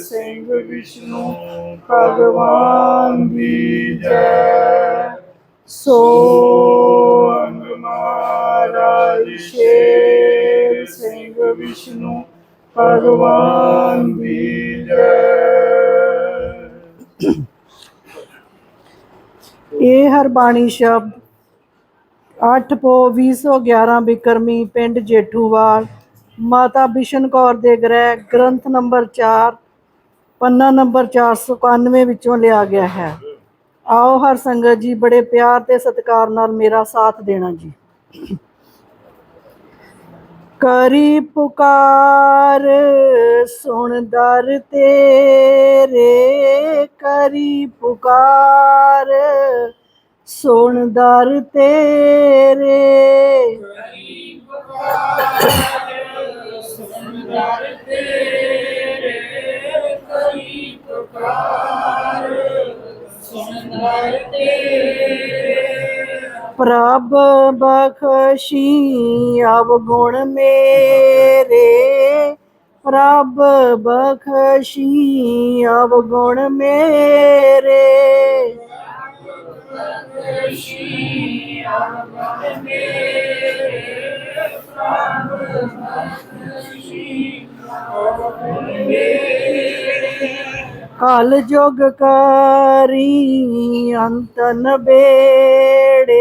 ਸਿੰਘ ਵਿਸ਼ਨੂੰ, ਭਗਵਾਨ ਦੀ ਜੈ। ਸੋ ਅੰਗ ਮਹਾਰਾਜ ਸ਼ੇਰ ਸਿੰਘ ਵਿਸ਼ਨੂੰ, ਭਗਵਾਨ ਦੀ ਜੈ। ਇਹ ਹਰਬਾਣੀ ਸ਼ਬਦ 8 ਪੋ 2011 ਬਿਕਰਮੀ, ਪਿੰਡ ਜੇਠੂਵਾਲ। ਮਾਤਾ ਬਿਸ਼ਨ ਕੌਰ ਦੇ ਗ੍ਰਹਿ, ਗ੍ਰੰਥ ਨੰਬਰ 4 ਪੰਨਾ ਨੰਬਰ 491 ਵਿੱਚੋਂ ਲਿਆ ਗਿਆ ਹੈ। ਆਓ ਹਰ ਸੰਗਤ ਜੀ, ਬੜੇ ਪਿਆਰ ਤੇ ਸਤਿਕਾਰ ਨਾਲ ਮੇਰਾ ਸਾਥ ਦੇਣਾ ਜੀ। ਕਰੀ ਪੁਕਾਰ, ਸੁਣ ਦਰ ਤੇਰੇ। ਕਰੀ ਪੁਕਾਰ, ਸੁਣ ਦਰ ਤੇਰੇ। ਪ੍ਰਭ ਬਖਸ਼ੀ ਅਵਗੁਣ ਮੇਰੇ। ਪ੍ਰਭ ਬਖਸ਼ੀ ਅਵਗੁਣ ਮੇਰੇ। ਕਲ ਜੋਗ ਕਰੀ ਅੰਤਨ ਬੇੜੇ।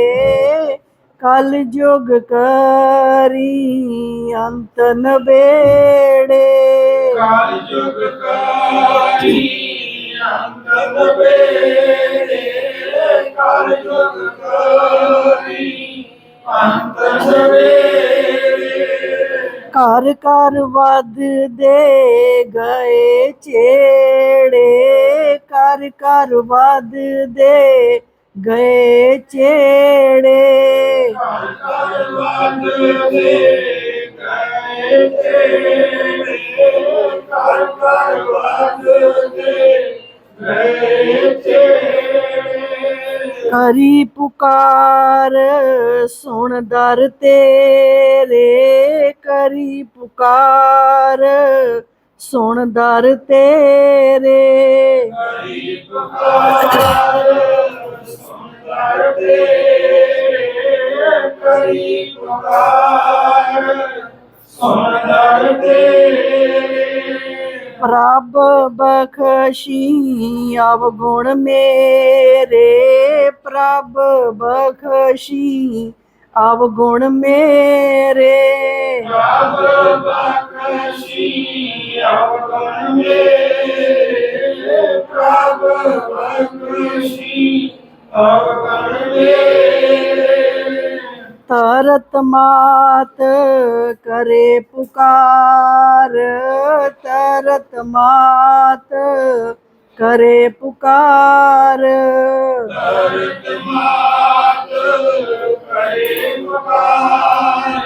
ਕਲ ਜੋਗ ਕਰੀ ਅੰਤਨ ਬੇੜੇ। ਕਾਲ ਜੁਗ ਕਾਰੀ ਅੰਤਨ ਵੇਲੇ ਕਾਲ ਜੁਗ ਕਾਰੀ ਅੰਤਨ ਘਰ ਘਰ ਵੱਧ ਦੇ ਗਏ ਚੇੜੇ, ਘਰ ਘਰ ਵੱਧ ਦੇ ਗਏ ਚੇੜੇ। ਕਰ ਵੰਦ ਦੇ ਗਏ ਤੇਰੇ ਕਰ ਕਰ ਵੰਦ ਕਰੀ ਪੁਕਾਰ ਸੁਣ ਦਰ ਤੇਰੇ ਕਰੀ ਪੁਕਾਰ, ਸੁਣ ਦਰ ਤੇਰੇ। ਹਰੀ ਪੁਕਾਰ ਸੁੰਦਰ ਤੇਰੇ ਕਰੀ ਪੁਕਾਰ ਸੁੰਦਰ ਤੇਰੇ ਪ੍ਰਭ ਬਖਸ਼ੀ ਅਵਗੁਣ ਮੇਰੇ। ਪ੍ਰਭ ਬਖਸ਼ੀ ਅਵਗੁਣ ਮੇਰੇ ਪ੍ਰਭ ਬਖਸ਼ੀ ਅਵਗੁਣ ਮੇਰੇ ਪ੍ਰਭ ਬਖਸ਼ੀ ਅਵਗੁਣ ਮੇਰੇ। ਤਰਤ ਮਾਤ ਕਰੇ ਪੁਕਾਰ। ਤਰਤ ਮਾਤ ਕਰੇ ਪੁਕਾਰ। ਤਰਤ ਮਾਤ ਕਰੇ ਪੁਕਾਰ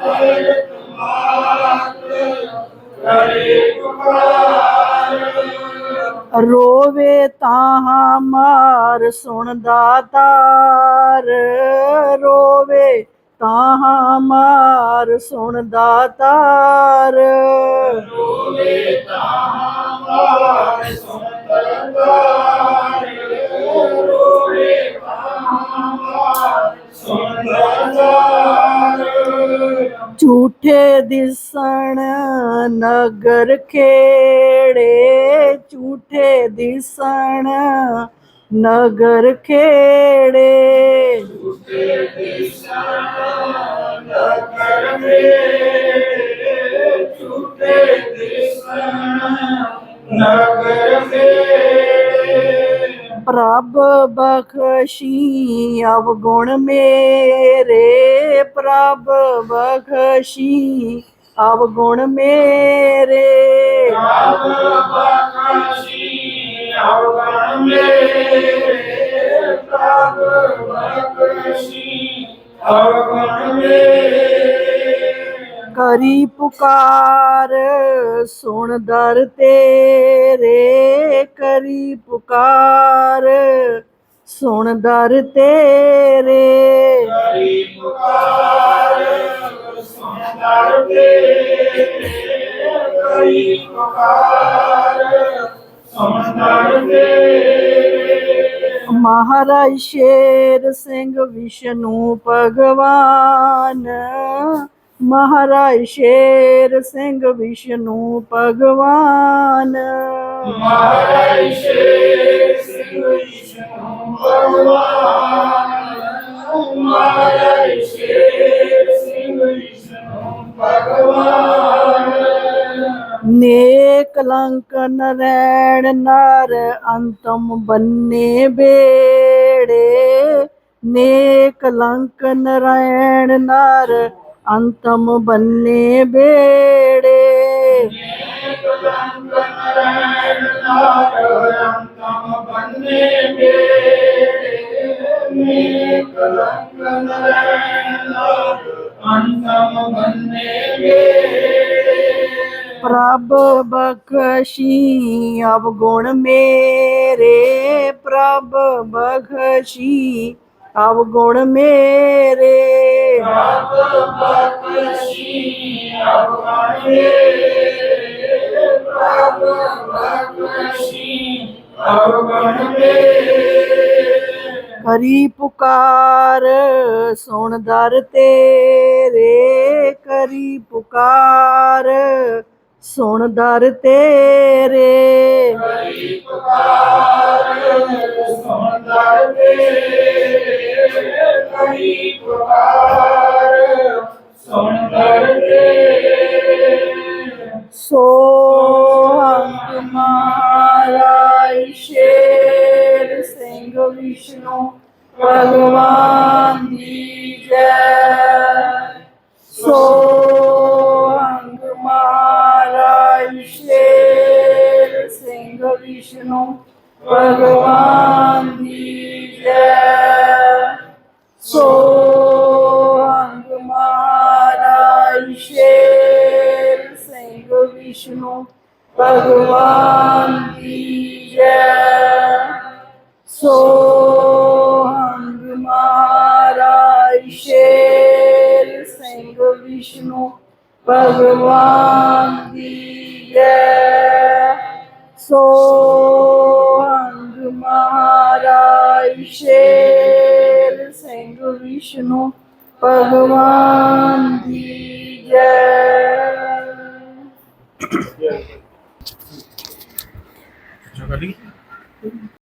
ਤਰਤ ਮਾਤ ਕਰੇ ਪੁਕਾਰ ਰੋਵੇ ਤਾਂ ਮਾਰ ਸੁਣਦਾ ਤਾਰ। ਰੋਵੇ ਤਾਂ ਮਾਰ ਸੁਣਦਾ ਤਾਰ। ਰੋਵੇ ਤਾਮਾਰ ਸੁੰਦਰਕਾਰ ਰੋਵੇ ਤਾਮਾਰ ਝੂਠੇ ਦਿਸਣ ਨਗਰ ਖੇੜੇ ਝੂਠੇ ਦਿਸਣ ਨਗਰ ਖੇੜੇ ਨਗਰ ਮੇਰੇ ਰੱਬ ਬਖਸ਼ੀ, ਅਵਗੁਣ ਮੇਰੇ ਪ੍ਰਭ ਬਖਸ਼ੀ, ਅਵਗੁਣ ਮੇਰੇ ਰੱਬ ਬਖਸ਼ੀ, ਅਵਗੁਣ ਮੇਰੇ ਪ੍ਰਭ ਬਖਸ਼ੀ ਅਵ ਗੁਣ ਮੇਰੇ ਕਰੀ ਪੁਕਾਰ ਸੁਣ ਦਰ ਤੇਰੇ ਕਰੀ ਪੁਕਾਰ ਸੁਣ ਦਰ ਤੇਰੇ ਕਰੀ ਪੁਕਾਰ ਸੁਣਦਰ ਤੇਰੇ ਕਰੀ ਪੁਕਾਰ ਸੁਣਦਰ ਤੇਰੇ। ਮਹਾਰਾਜ ਸ਼ੇਰ ਸਿੰਘ ਵਿਸ਼ਨੂੰ ਭਗਵਾਨ ਮਹਾਰਾਜ ਸ਼ੇਰ ਸਿੰਘ ਵਿਸ਼ਨੂੰ ਭਗਵਾਨ। ਮਹਾਰਾਜ ਸ਼ੇਰ ਸਿੰਘ ਵਿਸ਼ਨੂੰ ਭਗਵਾਨ। ਮਹਾਰਾਜ ਸ਼ੇਰ ਸਿੰਘ ਵਿਸ਼ਨੂੰ ਭਗਵਾਨ। ਨੇ ਕਲੰਕ ਨਰੈਣ ਨਰ ਅੰਤਮ ਬੰਨੇ ਬੇੜੇ। ਨੇ ਕਲੰਕ ਨਰੈਣ ਨਰ ਅੰਤਮ ਬੰਨੇ ਬੇੜੇ। ਪ੍ਰਭ ਬਖਸ਼ੀ ਅਵਗੁਣ ਮੇਰੇ। ਪ੍ਰਭ ਬਖਸ਼ੀ ਅਵਗੁਣ ਮੇਰੇ। ਰੱਬ ਬਖਸ਼ੀ ਅਵਗਣੇ ਰੱਬ ਬਖਸ਼ੀ ਅਵਗਣੇ ਕਰੀ ਪੁਕਾਰ, ਸੁਣ ਦਰ ਤੇਰੇ। ਕਰੀ ਪੁਕਾਰ, ਸੁਣ ਦਰ ਤੇਰੇ। ਕਰੀ ਪੁਕਾਰ ਸੁਣਦਰ ਤੇਰੇ ਸੋ ਅੰਕ ਮਹਾਰਾਜ ਸ਼ੇਰ ਸਿੰਘ ਵਿਸ਼ਨੂੰ ਭਗਵਾਨ ਦੀ ਜੈ ਸੋ ਅੰਕ ਮਹਾਰਾਜ ਸ਼ੇਰ ਸਿੰਘ ਵਿਸ਼ਨੂੰ ਭਗਵਾਨ ਦੀ ਜੈ ਸੋ ਅੰਗ ਮਹਾਰਾਜ ਸ਼ੇਰ ਸਿੰਘ ਵਿਸ਼ਨੂੰ ਭਗਵਾਨ ਦੀ ਜੈ ਸੋ ਅੰਗ ਮਹਾਰਾਜ ਸ਼ੇਰ ਸਿੰਘ ਵਿਸ਼ਨੂੰ ਭਗਵਾਨ ਦੀ ਜੈ